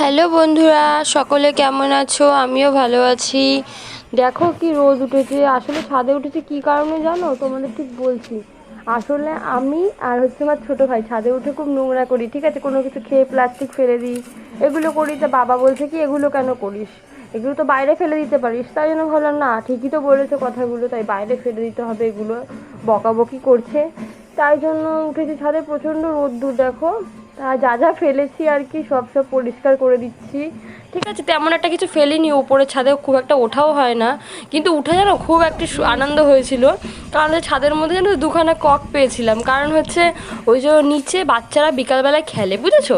Hello বন্ধুরা, সকলে কেমন আছো? আমিও ভালো আছি। দেখো কি রোদ উঠেছে। আসলে ছাদে উঠেছে কি কারণে জানো? তোমাদের ঠিক বলছি। আসলে আমি আর হচ্ছে আমার ছোটো ভাই ছাদে উঠে খুব নোংরা করি, ঠিক আছে? কোনো কিছু খেয়ে প্লাস্টিক ফেলে দিই। এগুলো করি তা বাবা বলছে কি, এগুলো কেন করিস? এগুলো তো বাইরে ফেলে দিতে পারিস। তাই জন্য ভাবলাম, না, ঠিকই তো বলেছে কথাগুলো, তাই বাইরে ফেলে দিতে হবে এগুলো। বকাবকি করছে। তাই জন্য উঠেছি ছাদে প্রচণ্ড রোদ্দুর, দেখো। তা যা যা ফেলেছি আর কি, সব সব পরিষ্কার করে দিচ্ছি। ঠিক আছে, তেমন একটা কিছু ফেলিনি ওপরে ছাদে খুব একটা ওঠাও হয় না। কিন্তু উঠে যেন খুব একটা আনন্দ হয়েছিল। কারণ ছাদের মধ্যে যেন দুখানা কক পেয়েছিলাম। কারণ হচ্ছে ওই যে নিচে বাচ্চারা বিকালবেলায় খেলে, বুঝেছ?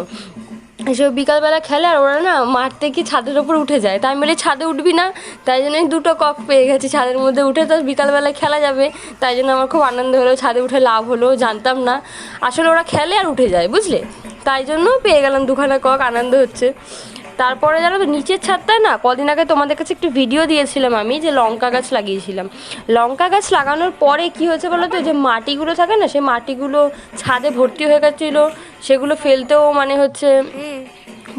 এসব বিকালবেলা খেলে আর ওরা না মারতে কি ছাদের ওপর উঠে যায়। তাই আমি বলি, ছাদে উঠবি না? তাই জন্য দুটো কক পেয়ে গেছি ছাদের মধ্যে উঠে। তো বিকালবেলায় খেলা যাবে, তাই জন্য আমার খুব আনন্দ হলো। ছাদে উঠে লাভ হলো, জানতাম না। আসলে ওরা খেলে আর উঠে যায়, বুঝলে? তাই জন্য পেয়ে গেলাম দুখানা কক আনন্দ হচ্ছে। তারপরে জানো তো, নিচের ছাদটা না, কদিন আগে তোমাদের কাছে একটু ভিডিও দিয়েছিলাম আমি, যে লঙ্কা গাছ লাগিয়েছিলাম। লঙ্কা গাছ লাগানোর পরে কি হয়েছে বলো তো, যে মাটিগুলো থাকে না, সেই মাটিগুলো ছাদে ভর্তি হয়ে গেছিল। সেগুলো ফেলতেও মানে হচ্ছে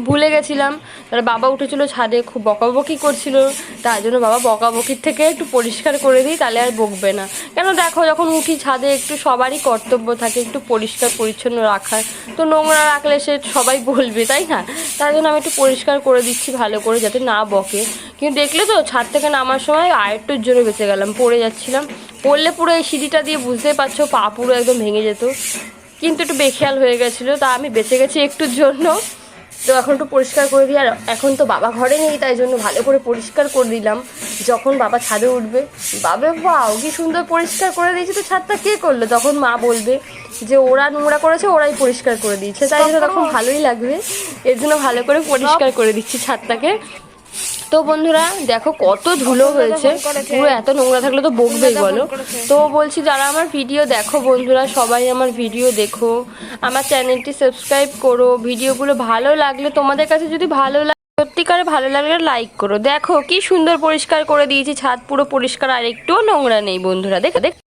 ভুলে গেছিলাম। তাহলে বাবা উঠেছিল ছাদে, খুব বকাবকি করছিল। তার জন্য বাবা বকাবকির থেকে একটু পরিষ্কার করে দিই, তাহলে আর বকবে না। কেন দেখো, যখন উঠি ছাদে একটু সবারই কর্তব্য থাকে একটু পরিষ্কার পরিচ্ছন্ন রাখার। তো নোংরা রাখলে সে সবাই বলবে, তাই না? তার জন্য আমি একটু পরিষ্কার করে দিচ্ছি ভালো করে যাতে না বকে। কিন্তু দেখলে তো, ছাদ থেকে নামার সময় আরেকটুর জন্য বেঁচে গেলাম, পড়ে যাচ্ছিলাম। পড়লে পুরো এই সিঁড়িটা দিয়ে বুঝতেই পারছ, পা পুরো একদম ভেঙে যেত। কিন্তু একটু বেখেয়াল হয়ে গেছিল তা আমি বেঁচে গেছি একটুর জন্য। তো এখন একটু পরিষ্কার করে দিই আর এখন তো বাবা ঘরে নেই তাই জন্য ভালো করে পরিষ্কার করে দিলাম। যখন বাবা ছাদে উঠবে বাবে বাও কি সুন্দর পরিষ্কার করে দিয়েছে তো ছাদটা কে করল? তখন মা বলবে যে ওরা নোংরা করেছে ওরাই পরিষ্কার করে দিয়েছে। তাই জন্য তখন ভালোই লাগবে। এর জন্য ভালো করে পরিষ্কার করে দিচ্ছি ছাদটাকে। তো বন্ধুরা দেখো কত ধুলো হয়েছে। পুরো এত নোংরা থাকলে তো বকবেই বলো। তো বলছি যারা আমার ভিডিও দেখো বন্ধুরা সবাই আমার ভিডিও দেখো। আমার চ্যানেলটি সাবস্ক্রাইব করো। ভিডিওগুলো ভালো লাগলে তোমাদের কাছে যদি ভালো লাগে সত্যিকারে ভালো লাগলে লাইক করো। দেখো কি সুন্দর পরিষ্কার করে দিয়েছি ছাদ পুরো পরিষ্কার আর একটুও নোংরা নেই বন্ধুরা। দেখো দেখ।